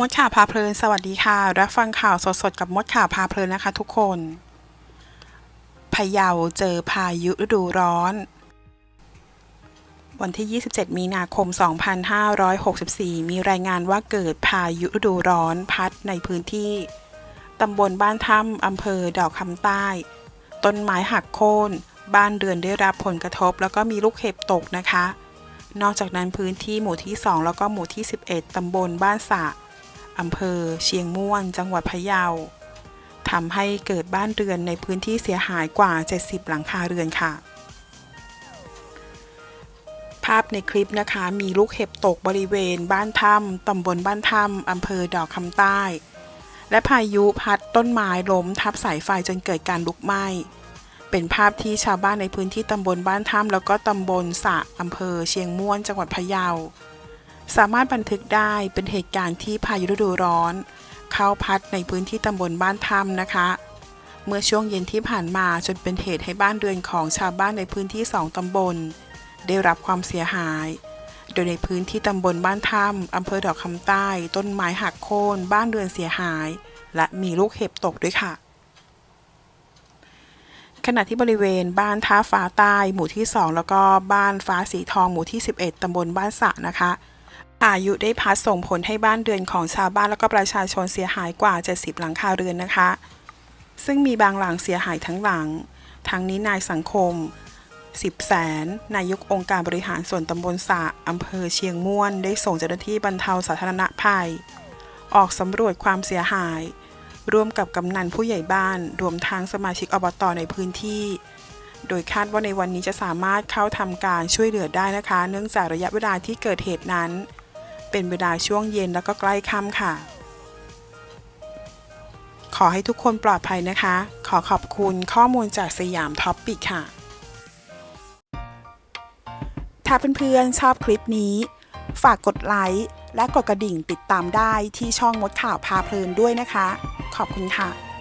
มดข่าวพาเพลิน สวัสดีค่ะ รับฟังข่าวสดๆ กับมดข่าวพาเพลินนะคะทุกคนพะเยาเจอพายุฤดูร้อน วันที่ 27 มีนาคม 2564 มีรายงานว่าเกิดพายุฤดูร้อนพัดในพื้นที่ตำบลบ้านถ้ำอำเภอดอกคำใต้ ต้นไม้หักโค่น บ้านเรือนได้รับผลกระทบ แล้วก็มีลูกเห็บตกนะคะ นอกจากนั้นพื้นที่หมู่ที่ 2 แล้วก็หมู่ที่ 11 ตำบลบ้านสะ อำเภอ เชียงม่วน จังหวัดพะเยาทำให้เกิดบ้านเรือนในพื้นที่เสียหายกว่า 70 หลังคาเรือนค่ะ ภาพในคลิปนะคะมีลูกเห็บตกบริเวณบ้านถ้ำตำบลบ้านถ้ำอำเภอดอกคำใต้ และพายุพัดต้นไม้ล้มทับสายไฟจนเกิดการลุกไหม้เป็นภาพที่ชาวบ้านในพื้นที่ตำบลบ้านถ้ำแล้วก็ตำบลสะอำเภอเชียงม่วนจังหวัดพะเยา สามารถบันทึกได้เป็นเหตุการณ์ที่พายุฤดูร้อน เข้าพัดในพื้นที่ตำบลบ้านถ้ำนะคะ เมื่อช่วงเย็นที่ผ่านมาจนเป็นเหตุให้บ้านเรือนของชาวบ้านในพื้นที่สองตำบล ได้รับความเสียหาย โดยในพื้นที่ตำบลบ้านถ้ำอำเภอดอกคำใต้ ต้นไม้หักโค่นบ้านเรือนเสียหาย และมีลูกเห็บตกด้วยค่ะขณะที่บริเวณบ้านท่าฟ้าใต้หมู่ที่ 2 แล้วก็บ้านฟ้าสีทองหมู่ที่ 11 ตำบลบ้านสะนะคะ พายุได้พัดส่งผลให้บ้านเรือนของชาวบ้านแล้วก็ประชาชนเสียหายกว่า 70 หลังคาเรือนนะคะ ซึ่งมีบางหลังเสียหายทั้งหลัง ทั้งนี้นายสังคม สิบแสน นายกองค์การบริหารส่วนตำบลสะอำเภอเชียงม่วน ได้ส่งเจ้าหน้าที่บรรเทาสาธารณภัย ออกสำรวจความเสียหาย ร่วมกับกำนันผู้ใหญ่บ้าน รวมทั้งสมาชิกอบตในพื้นที่ โดยคาดว่าในวันนี้จะสามารถเข้าทำการช่วยเหลือได้นะคะ เนื่องจากระยะเวลาที่เกิดเหตุนั้น เป็นเวลาช่วงเย็นแล้วก็ใกล้ค่ำค่ะ ขอให้ทุกคนปลอดภัยนะคะ ขอขอบคุณข้อมูลจากสยามท็อปปิกค่ะ ถ้าเพื่อนๆชอบคลิปนี้ ฝากกดไลค์และกดกระดิ่งติดตามได้ที่ช่องมดข่าวพาเพลินด้วยนะคะ ขอบคุณค่ะ